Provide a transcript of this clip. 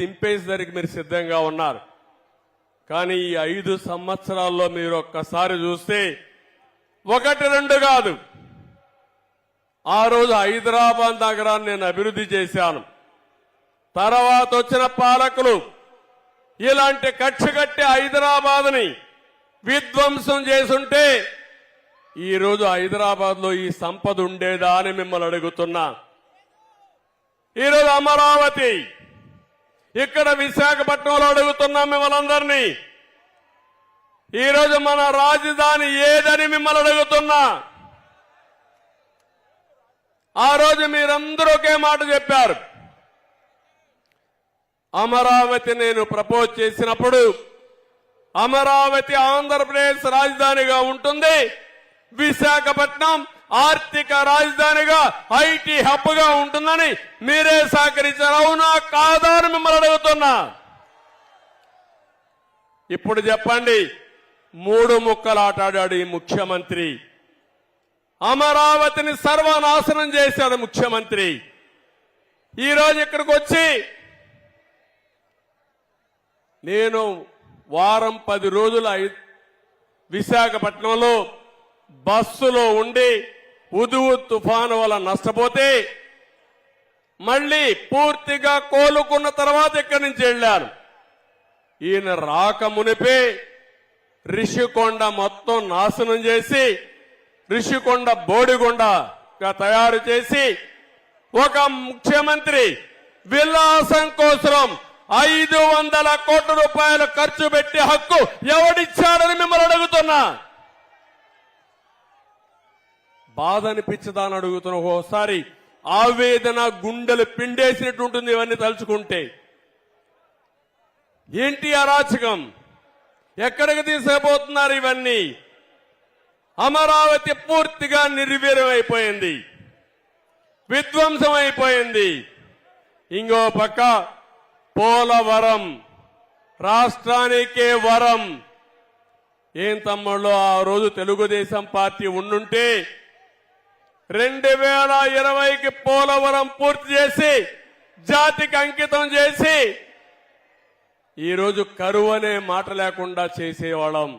దింపేసరికి మీరు సిద్ధంగా ఉన్నారు. కానీ ఈ ఐదు సంవత్సరాల్లో మీరు ఒక్కసారి చూస్తే ఒకటి రెండు కాదు. ఆ రోజు హైదరాబాద్ నగరాన్ని నేను అభివృద్ధి చేశాను. తర్వాత వచ్చిన పాలకులు ఇలాంటి కక్ష కట్టి హైదరాబాద్ని విధ్వంసం చేసుంటే ఈరోజు హైదరాబాద్లో ఈ సంపద ఉండేదా అని మిమ్మల్ని అడుగుతున్నా. ఈరోజు అమరావతి ఇక్కడ విశాఖపట్నంలో అడుగుతున్నాం మిమ్మల్ని అందరినీ. ఈరోజు మన రాజధాని ఏదని మిమ్మల్ని అడుగుతున్నా. ఆ రోజు మీరందరూ ఒకే మాట చెప్పారు. అమరావతి నేను ప్రపోజ్ చేసినప్పుడు అమరావతి ఆంధ్రప్రదేశ్ రాజధానిగా ఉంటుంది. విశాఖపట్నం ఆర్థిక రాజధానిగా ఐటీ హబ్గా ఉంటుందని మీరే సహకరించారు. అవునా కాదా అని మిమ్మల్ని అడుగుతున్నా. ఇప్పుడు చెప్పండి మూడు ముక్కలు ఆటాడాడు ఈ ముఖ్యమంత్రి. అమరావతిని సర్వనాశనం చేశాడు ముఖ్యమంత్రి. ఈ రోజు ఇక్కడికి వచ్చి నేను వారం పది రోజుల ఐ- విశాఖపట్నంలో బస్సులో ఉండి ఉదువు తుఫాను వల్ల నష్టపోతే మళ్ళీ పూర్తిగా కోలుకున్న తర్వాత ఇక్కడి నుంచి వెళ్ళారు? ఈయన రాక మునిపే రిషికొండ మొత్తం నాశనం చేసి రిషికొండ బోడిగొండగా తయారు చేసి ఒక ముఖ్యమంత్రి విలాసం కోసం ఐదు వందల కోట్ల రూపాయలు ఖర్చు పెట్టి హక్కు ఎవడిచ్చాడని మిమ్మల్ని అడుగుతున్నా. బాధ అనిపించదా అని అడుగుతున్నా ఒకసారి ఆవేదన గుండెలు పిండేసినట్టు ఉంటుంది ఇవన్నీ తలుచుకుంటే. ఏంటి అరాచకం ఎక్కడికి తీసుకుపోతున్నారు ఇవన్నీ? అమరావతి పూర్తిగా నిర్వీర్యమైపోయింది. విధ్వంసం అయిపోయింది ఇంకో పక్క పోలవరం రాష్ట్రానికే వరం. ఏం తమ్ముళ్ళు ఆ రోజు తెలుగుదేశం పార్టీ ఉండుంటే రెండు వేల ఇరవైకి పోలవరం పూర్తి చేసి జాతికి అంకితం చేసి ఈరోజు కరువు అనే మాట లేకుండా చేసేవాళ్ళం.